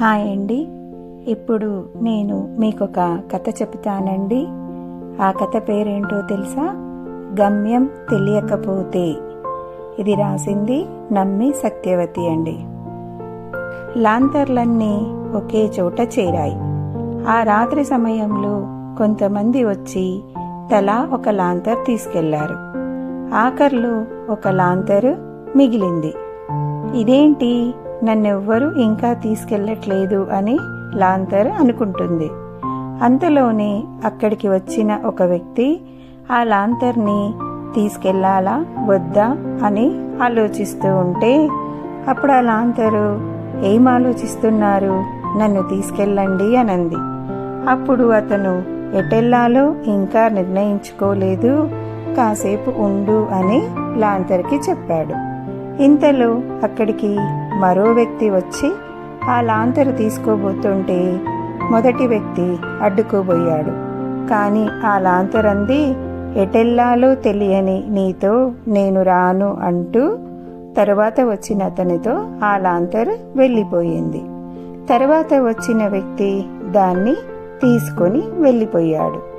Hi అండి. ఇప్పుడు నేను మీకు ఒక కథ చెప్తానండి ఆ కథ పేరేంటో తెలుసా? గమ్యం తెలియకపోతే. ఇది రాసింది నమ్మి సత్యవతి అండి. లాంతర్లన్నీ ఒకే చోట చేరాయి. ఆ రాత్రి సమయంలో కొంతమంది వచ్చి తలా ఒక లాంతర్ తీసుకెళ్ళారు. ఆఖర్లో ఒక లాంతరు మిగిలింది. ఇదేంటి? నన్నెవ్వరూ ఇంకా తీసుకెళ్ళట్లేదు అని లాంతర్ అనుకుంటుంది. అంతలోనే అక్కడికి వచ్చిన ఒక వ్యక్తి ఆ లాంతర్ని తీసుకెళ్ళాలా? వద్దా? అని ఆలోచిస్తూ ఉంటే అప్పుడు ఆ లాంతరు ఏం ఆలోచిస్తున్నారు? నన్ను తీసుకెళ్ళండి అనంది. అప్పుడు అతను ఎటెల్లాలో ఇంకా నిర్ణయించుకోలేదు. కాసేపు ఉండు అని లాంతర్కి చెప్పాడు. ఇంతలో అక్కడికి మరో వ్యక్తి వచ్చి ఆ లాంతరు తీసుకోబోతుంటే మొదటి వ్యక్తి అడ్డుకోబోయాడు. కానీ ఆ లాంతరంది ఎటెల్లాలో తెలియని నీతో నేను రాను అంటూ తరువాత వచ్చిన అతనితో ఆ లాంతర్ వెళ్ళిపోయింది. తర్వాత వచ్చిన వ్యక్తి దాన్ని తీసుకొని వెళ్ళిపోయాడు.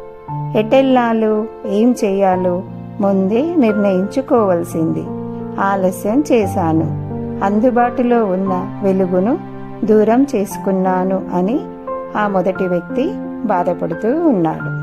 ఎటెల్లాలో ఏం చేయాలో ముందే నిర్ణయించుకోవలసింది. ఆలస్యం చేశాను. అందుబాటులో ఉన్న వెలుగును దూరం చేసుకున్నాను అని ఆ మొదటి వ్యక్తి బాధపడుతూ ఉన్నాడు.